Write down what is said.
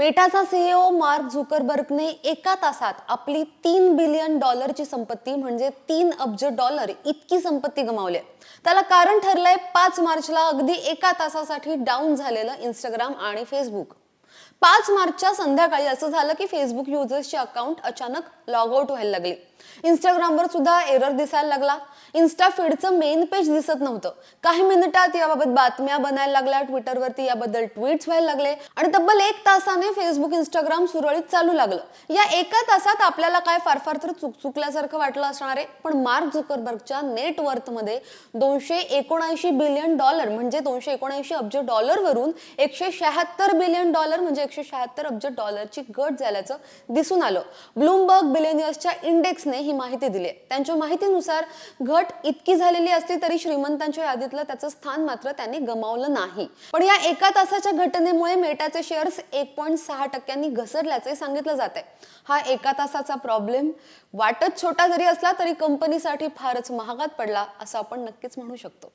मेटाचा CEO mark झुकरबर्गने एका तासात आपली तीन बिलियन डॉलरची संपत्ती म्हणजे तीन अब्ज डॉलर इतकी संपत्ती गमावली. त्याला कारण ठरलंय पाच मार्चला अगदी एका तासासाठी डाऊन झालेलं इंस्टाग्राम आणि फेसबुक पाच मार्चच्या संध्याकाळी असं झालं की फेसबुक युजर्सची अकाउंट अचानक लॉग आउट व्हायला लागली. इंस्टाग्रामवर सुद्धा एरर दिसायला लागला. इन्स्टा फीडचं मेन पेज दिसत नव्हतं. काही मिनिटात याबाबत बातम्या बनायला लागल्या. ट्विटरवरती याबद्दल ट्विट्स व्हायला लागले. आणि तब्बल एक तासाने फेसबुक इंस्टाग्राम सुरळीत चालू लागलं. या एका तासात आपल्याला काय फार फार तर चुक चुकल्यासारखं वाटलं असणार आहे? पण मार्क झुकरबर्गच्या नेट वर्थमध्ये दोनशे एकोणऐंशी बिलियन डॉलर म्हणजे दोनशे एकोणऐंशी अब्ज डॉलरवरून एकशे शहात्तर बिलियन डॉलर हजार म्हणजे एकशे शहात्तर अब्ज डॉलरची घट झाल्याचं दिसून आलं. ब्लूमबर्ग बिलेनियर्सच्या इंडेक्सने ही माहिती दिली. त्यांच्या माहितीनुसार घट इतकी झालेली असली तरी श्रीमंतांच्या यादीतलं त्याचं स्थान मात्र त्यांनी गमावलं नाही. पण या एका तासाच्या घटनेमुळे मेटाचे शेअर्स एक पॉईंट सहा टक्क्यांनी घसरल्याचे सांगितलं जात आहे हा एका तासाचा प्रॉब्लेम वाटत छोटा जरी असला तरी कंपनीसाठी फारच महागात पडला असं आपण नक्कीच म्हणू शकतो.